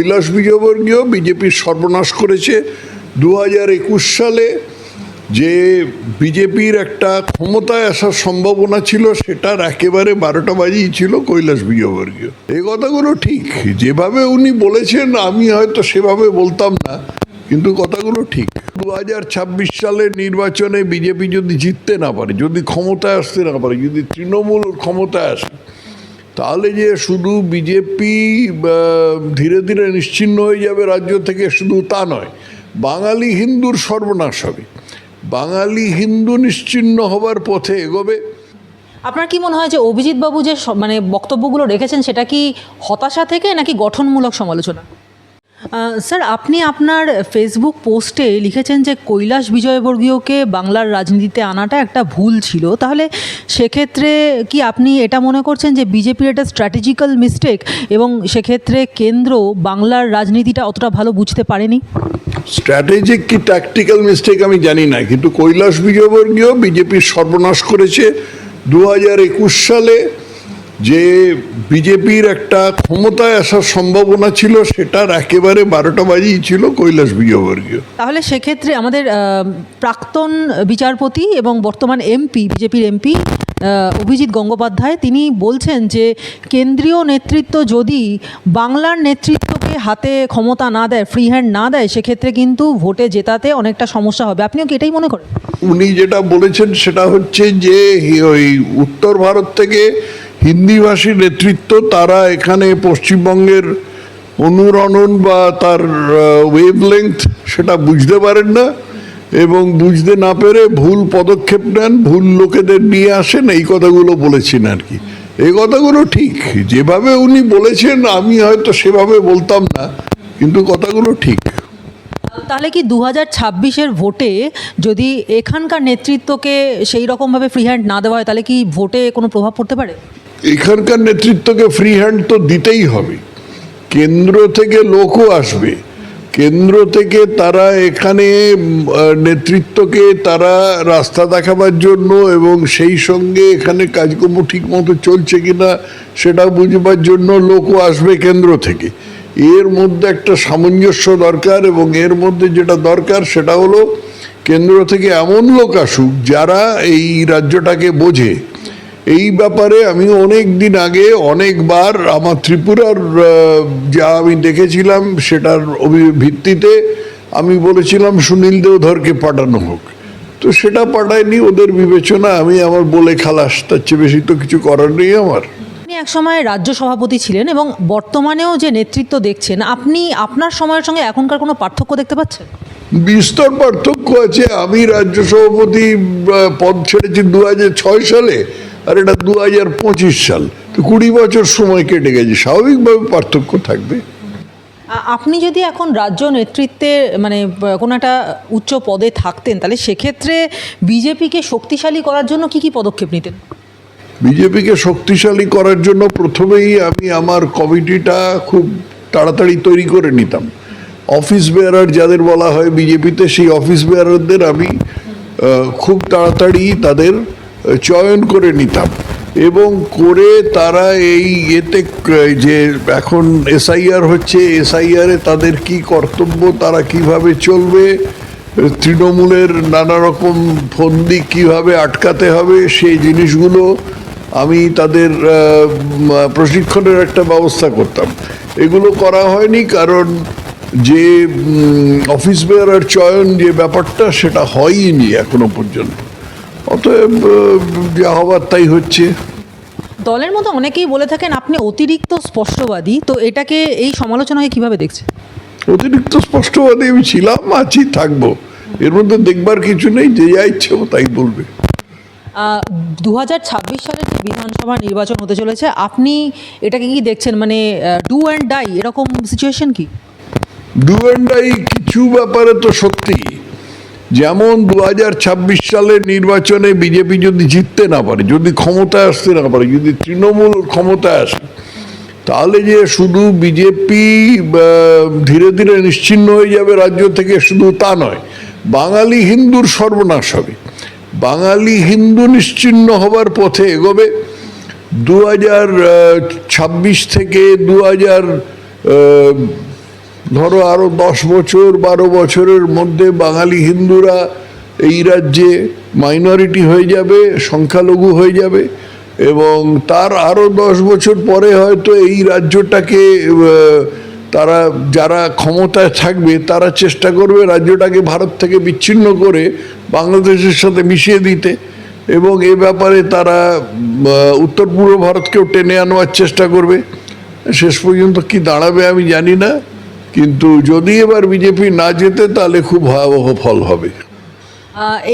কৈলাস বিজয়বর্গীয় বিজেপির সর্বনাশ করেছে। দু হাজার একুশ সালে যে বিজেপির একটা ক্ষমতায় আসার সম্ভাবনা ছিল, সেটার একেবারে বারোটা বাজিয়ে ছিল কৈলাস বিজয়বর্গীয়। এই কথাগুলো ঠিক, যেভাবে উনি বলেছেন, আমি হয়তো সেভাবে বলতাম না, কিন্তু কথাগুলো ঠিক। দু হাজার ছাব্বিশ সালের নির্বাচনে বিজেপি যদি জিততে না পারে, যদি ক্ষমতায় আসতে না পারে, যদি তৃণমূল ক্ষমতায় আসে তাহলে যে শুধু বিজেপি ধীরে ধীরে নিশ্চিন্ন হয়ে যাবে রাজ্য থেকে শুধু তা নয়, বাঙালি হিন্দুর সর্বনাশ হবে। বাঙালি হিন্দু নিশ্চিন্ন হবার পথে এগোবে। আপনার কি মনে হয় যে অভিজিৎ বাবু যে মানে বক্তব্যগুলো রেখেছেন, সেটা কি হতাশা থেকে নাকি গঠনমূলক সমালোচনা? স্যার, আপনি আপনার ফেসবুক পোস্টে লিখেছেন যে কৈলাস বিজয়বর্গীয়কে বাংলার রাজনীতিতে আনাটা একটা ভুল ছিল। তাহলে সেক্ষেত্রে কি আপনি এটা মনে করছেন যে বিজেপির একটা স্ট্র্যাটেজিক্যাল মিস্টেক এবং সেক্ষেত্রে কেন্দ্র বাংলার রাজনীতিটা অতটা ভালো বুঝতে পারেনি? স্ট্র্যাটেজিক কি ট্যাকটিক্যাল মিস্টেক আমি জানি না, কিন্তু কৈলাস বিজয়বর্গীয় বিজেপির সর্বনাশ করেছে দু হাজার একুশ সালে। যে বিজেপির একটা ক্ষমতায় আসার সম্ভাবনা ছিল সেটার একেবারে বারোটা বাজিয়ে ছিল কৈলাস বিজয়বর্গীয় তাহলে সেক্ষেত্রে আমাদের প্রাক্তন বিচারপতি এবং বর্তমান এমপি বিজেপির এমপি অভিজিৎ গঙ্গোপাধ্যায় তিনি বলছেন যে কেন্দ্রীয় নেতৃত্ব যদি বাংলার নেতৃত্বকে হাতে ক্ষমতা না দেয় ফ্রি হ্যান্ড না দেয় সেক্ষেত্রে কিন্তু ভোটে জেতাতে অনেকটা সমস্যা হবে। আপনিও কি এটাই মনে করেন? উনি যেটা বলেছেন সেটা হচ্ছে যে ওই উত্তর ভারত থেকে হিন্দিভাষী নেতৃত্ব তারা এখানে পশ্চিমবঙ্গের অনুরণন বা তার ওয়েভলেংথ সেটা বুঝতে পারেন না এবং বুঝতে না পেরে ভুল পদক্ষেপ নেন, ভুল লোকেদের নিয়ে আসেন, এই কথাগুলো বলেছেন আর কি। এই কথাগুলো ঠিক, যেভাবে উনি বলেছেন আমি হয়তো সেভাবে বলতাম না, কিন্তু কথাগুলো ঠিক। তাহলে কি দু হাজার ভোটে যদি এখানকার নেতৃত্বকে সেই রকমভাবে ফ্রি হ্যান্ড না দেওয়া হয়, তাহলে কি ভোটে কোনো প্রভাব পড়তে পারে? এখানকার নেতৃত্বকে ফ্রি হ্যান্ড তো দিতেই হবে। কেন্দ্র থেকে লোকও আসবে। কেন্দ্র থেকে তারা এখানে নেতৃত্বকে তারা রাস্তা দেখাবার জন্য এবং সেই সঙ্গে এখানে কাজকর্ম ঠিক মতো চলছে কিনা সেটা বুঝবার জন্য লোকও আসবে কেন্দ্র থেকে। এর মধ্যে একটা সামঞ্জস্য দরকার এবং এর মধ্যে যেটা দরকার সেটা হলো, কেন্দ্র থেকে এমন লোক আসুক যারা এই রাজ্যটাকে বোঝে। এই ব্যাপারে আমি অনেক দিন আগে অনেকবার আমার ত্রিপুরার যা আমি দেখেছিলাম সেটার ভিত্তিতে আমি বলেছিলাম সুনীল দেওধরকে পাঠানো হোক। তো সেটা পাঠায়নি ওদের বিবেচনা আমি আমার বলে খালাস তার চেয়ে বেশি তো কিছু করার নেই আমার। আপনি একসময় রাজ্য সভাপতি ছিলেন এবং বর্তমানেও যে নেতৃত্ব দেখছেন আপনি আপনার সময়ের সঙ্গে এখনকার কোনো পার্থক্য দেখতে পাচ্ছেন? বিস্তর পার্থক্য আছে। আমি রাজ্য সভাপতি পদ ছেড়েছি দু হাজার ছয় সালে। আর এটা দু হাজার পঁচিশ সাল। তো কুড়ি বছর সময় কেটে গেছে স্বাভাবিকভাবে পার্থক্য থাকবে। আপনি যদি এখন রাজ্য নেতৃত্বে মানে কোনো একটা উচ্চ পদে থাকতেন তাহলে সেক্ষেত্রে বিজেপিকে শক্তিশালী করার জন্য কি কি পদক্ষেপ নিতেন? বিজেপিকে শক্তিশালী করার জন্য প্রথমেই আমি আমার কমিটিটা খুব তাড়াতাড়ি তৈরি করে নিতাম। অফিস বেয়ারার যাদের বলা হয় বিজেপিতে সেই অফিস বেয়ারারদের আমি খুব তাড়াতাড়ি তাদের চয়ন করে নিতাম। এবং করে তারা এই এতে যে এখন এসআইআর হচ্ছে, এসআইআরে তাদের কি কর্তব্য, তারা কীভাবে চলবে, তৃণমূলের নানা রকম ফন্দি কীভাবে আটকাতে হবে, সেই জিনিসগুলো আমি তাদের প্রশিক্ষণের একটা ব্যবস্থা করতাম। এগুলো করা হয়নি কারণ যে অফিস বেয়ারার চয়ন যে ব্যাপারটা, সেটা হয়নি এখনও পর্যন্ত। অতএব যা হবার তাই হচ্ছে। দলের মতো অনেকেই বলে থাকেন আপনি অতিরিক্ত স্পষ্টবাদী তো এটাকে এই সমালোচনাকে কীভাবে দেখছেন? অতিরিক্ত স্পষ্টবাদী আমি ছিলাম আছি থাকব। এর মধ্যে দেখবার কিছু নেই যে যা ইচ্ছে তাই বলবে। দু হাজার ছাব্বিশ সালের যে বিধানসভা নির্বাচন হতে চলেছে আপনি এটাকে কি দেখছেন? মানে ডু অ্যান্ড ডাই এরকম সিচুয়েশন কি? ডু অ্যান্ড ডাই কিছু ব্যাপারে তো সত্যি। যেমন দু হাজার ছাব্বিশ সালের নির্বাচনে বিজেপি যদি জিততে না পারে, যদি ক্ষমতায় আসতে না পারে, যদি তৃণমূল ক্ষমতায় আসে, তাহলে যে শুধু বিজেপি ধীরে ধীরে নিশ্চিহ্ন হয়ে যাবে রাজ্য থেকে শুধু তা নয়, বাঙালি হিন্দুর সর্বনাশ হবে। বাঙালি হিন্দু নিশ্চিহ্ন হবার পথে এগোবে। দু হাজার ছাব্বিশ থেকে দু হাজার ধরো আরও দশ বছর, বারো বছরের মধ্যে বাঙালি হিন্দুরা এই রাজ্যে মাইনরিটি হয়ে যাবে, সংখ্যালঘু হয়ে যাবে এবং তার আরও দশ বছর পরে হয়তো এই রাজ্যটাকে তারা যারা ক্ষমতায় থাকবে তারা চেষ্টা করবে রাজ্যটাকে ভারত থেকে বিচ্ছিন্ন করে বাংলাদেশের সাথে মিশিয়ে দিতে এবং এ ব্যাপারে তারা উত্তর পূর্ব ভারতকেও টেনে আনোয়ার চেষ্টা করবে। শেষ পর্যন্ত কি দাঁড়াবে আমি জানি না। কিন্তু যদি এবার বিজেপি না যেতে তাহলে খুব ভয়াবহ ফল হবে।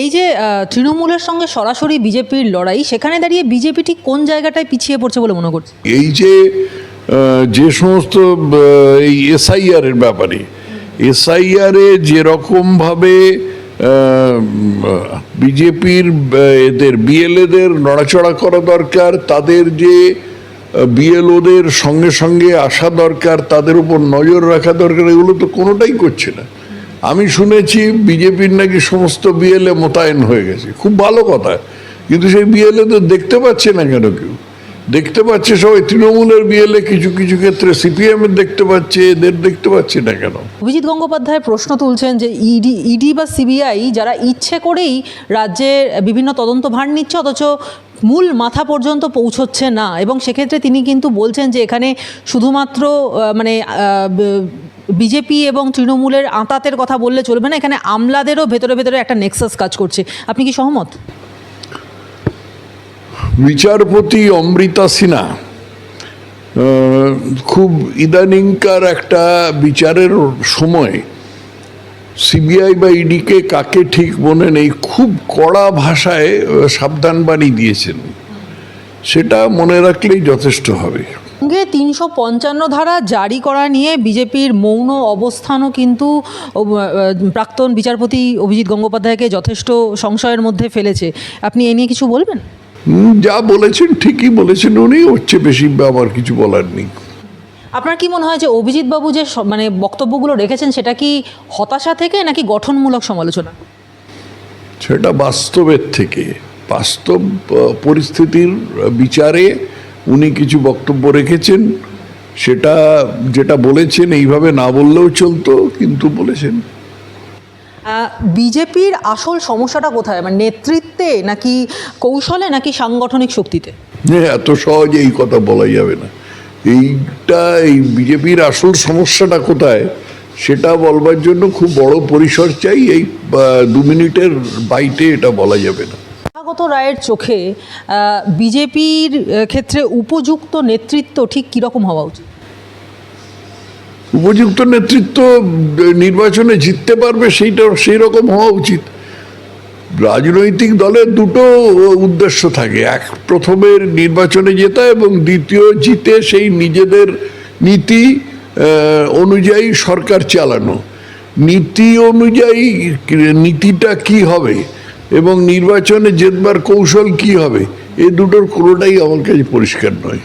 এই যে তৃণমূলের সঙ্গে সরাসরি বিজেপির লড়াই সেখানে দাঁড়িয়ে বিজেপি ঠিক কোন জায়গাটায় পিছিয়ে পড়ছে বলে মনে করছে এই যে যে সমস্ত এই এসআইআর এর ব্যাপারে এসআইআর এ যেরকমভাবে বিজেপির এদের বিএলএদের নড়াচড়া করা দরকার তাদের যে বিএলওদের সঙ্গে সঙ্গে আসা দরকার, তাদের উপর নজর রাখা দরকার, এগুলো তো কোনোটাই করছে না। আমি শুনেছি বিজেপির নাকি সমস্ত বিএলএ মোতায়েন হয়ে গেছে। খুব ভালো কথা। কিন্তু সেই বিএলএ তো দেখতে পাচ্ছে না কেন কেউ? দেখতে পাচ্ছে সবাই, তৃণমূলের বিএলএ কিছু কিছু ক্ষেত্রে সিপিএম এর দেখতে পাচ্ছে, এদের দেখতে পাচ্ছে না কেন? অভিজিৎ গঙ্গোপাধ্যায় প্রশ্ন তুলছেন যে ইডি ইডি বা সিবিআই যারা ইচ্ছে করেই রাজ্যের বিভিন্ন তদন্ত ভার নিচ্ছে, অথচ মূল মাথা পর্যন্ত পৌঁছচ্ছে না। এবং সেক্ষেত্রে তিনি কিন্তু বলছেন যে এখানে শুধুমাত্র মানে বিজেপি এবং তৃণমূলের আঁতাতের কথা বললে চলবে না, এখানে আমলাদেরও ভেতরে ভেতরে একটা নেক্সাস কাজ করছে। আপনি কি সহমত? বিচারপতি অমৃতা সিনহা খুব ইদানিংকার একটা বিচারের সময় সিবিআই বা ইডিকে কাকে ঠিক মনে নেই খুব কড়া ভাষায় সাবধান বাণী দিয়েছেন। সেটা মনে রাখলেই যথেষ্ট হবে। সঙ্গে তিনশো পঞ্চান্ন ধারা জারি করা নিয়ে বিজেপির মৌন অবস্থানও কিন্তু প্রাক্তন বিচারপতি অভিজিৎ গঙ্গোপাধ্যায়কে যথেষ্ট সংশয়ের মধ্যে ফেলেছে। আপনি এ নিয়ে কিছু বলবেন? যা বলেছেন ঠিকই বলেছেন উনি হচ্ছে বেশি আমার কিছু বলার নেই। আপনার কি মনে হয় যে অভিজিৎ বাবু যে মানে বক্তব্যগুলো রেখেছেন সেটা কি হতাশা থেকে নাকি গঠনমূলক সমালোচনা? সেটা বাস্তবের থেকে। বাস্তব পরিস্থিতির বিচারে উনি কিছু বক্তব্য রেখেছেন। সেটা যেটা বলেছেন এইভাবে না বললেও চলতো কিন্তু বলেছেন। বিজেপির আসল সমস্যাটা কোথায়? মানে নেতৃত্বে নাকি কৌশলে নাকি সাংগঠনিক শক্তিতে? যে এত সহজে এই কথা বলা যাবে না। এইটা এই বিজেপির আসল সমস্যাটা কোথায়? সেটা বলবার জন্য খুব বড় পরিসর চাই এই দু মিনিটের বাইটে এটা বলা যাবে না। তথাগত রায়ের চোখে বিজেপির ক্ষেত্রে উপযুক্ত নেতৃত্ব ঠিক কীরকম হওয়া উচিত? উপযুক্ত নেতৃত্ব নির্বাচনে জিততে পারবে সেইটা সেই রকম হওয়া উচিত। রাজনৈতিক দলের দুটো উদ্দেশ্য থাকে। এক প্রথমের নির্বাচনে জেতা এবং দ্বিতীয় জিতে সেই নিজেদের নীতি অনুযায়ী সরকার চালানো। নীতি অনুযায়ী নীতিটা কি হবে এবং নির্বাচনে জেতবার কৌশল কি হবে, এ দুটোর কোনোটাই আমার কাছে পরিষ্কার নয়।